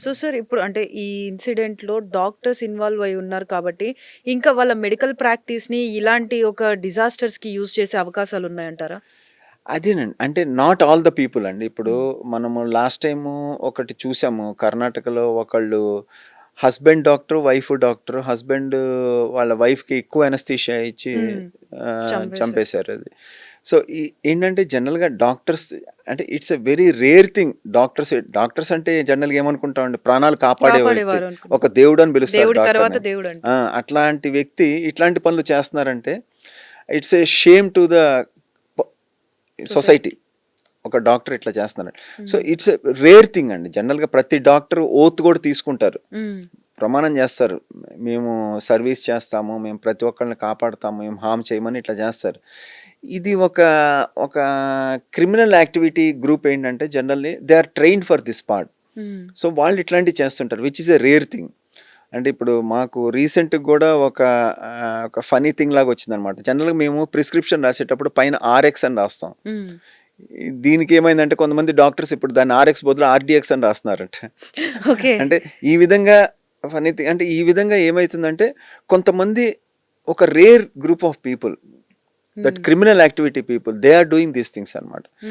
So sir ఇప్పుడు అంటే ఈ ఇన్సిడెంట్‌లో డాక్టర్స్ ఇన్వాల్వ్ అయి ఉన్నారు కాబట్టి, ఇంకా వాళ్ళ మెడికల్ ప్రాక్టీస్‌ని ఇలాంటి ఒక డిజాస్టర్స్‌కి యూజ్ చేసే అవకాశాలు ఉన్నాయంటారా? అదేనండి. అంటే నాట్ ఆల్ ద పీపుల్ అండి. ఇప్పుడు హ్మ్. మనము లాస్ట్ టైము ఒకటి చూసాము. కర్ణాటకలో ఒకళ్ళు husband doctor, wife doctor. Husband వాళ్ళ వైఫ్‌కి ఎక్కువ అనస్థీషియా ఇచ్చి హ్మ్. ఆహ్, చంపేశారు. చంపేశారు అది. సో, ఈ ఏంటంటే జనరల్‌గా డాక్టర్స్ అంటే it's a very rare thing. Doctors doctors అంటే జనరల్‌గా ఏమనుకుంటామండి ప్రాణాలు కాపాడే. కాపాడేవారు. ఒక దేవుడు అని పిలుస్తారు! అట్లాంటి వ్యక్తి ఇట్లాంటి పనులు చేస్తున్నారంటే it's a shame to the society. ఒక డాక్టర్ ఇట్లా చేస్తున్నారు. సో, హ్మ్. ఇట్స్ రేర్ థింగ్ అండి. జనరల్‌గా ప్రతి డాక్టర్ ఓత్ కూడా తీసుకుంటారు. హ్మ్. ప్రమాణం చేస్తారు. మేము సర్వీస్ చేస్తాము. మేము ప్రతి ఒక్కళ్ళని కాపాడుతాము. మేము హార్మ్ చేయమని ఇట్లా చేస్తారు. ఇది ఒక ఒక క్రిమినల్ యాక్టివిటీ గ్రూప్ ఏంటంటే generally they are trained for this part. Hmm. So, వాళ్ళు ఇట్లాంటివి చేస్తుంటారు. Which is a rare thing. అంటే ఇప్పుడు మాకు రీసెంట్‌గా కూడా ఒక ఒక ఫన్నీ థింగ్ లాగా వచ్చిందనమాట. జనరల్‌గా మేము ప్రిస్క్రిప్షన్ రాసేటప్పుడు పైన ఆర్ఎక్స్ అని రాస్తాం. హ్మ్. దీనికి ఏమైందంటే కొంతమంది డాక్టర్స్ ఇప్పుడు దాన్ని ఆర్ఎక్స్ బదులు ఆర్‌డీఎక్స్ అని రాస్తున్నారట. ఓకే. అంటే ఈ విధంగా థింగ్ అంటే ఈ విధంగా ఏమైతుందంటే కొంతమంది ఒక rare group of people that. Criminal activity people they are doing these things అన్నమాట. హ్మ్.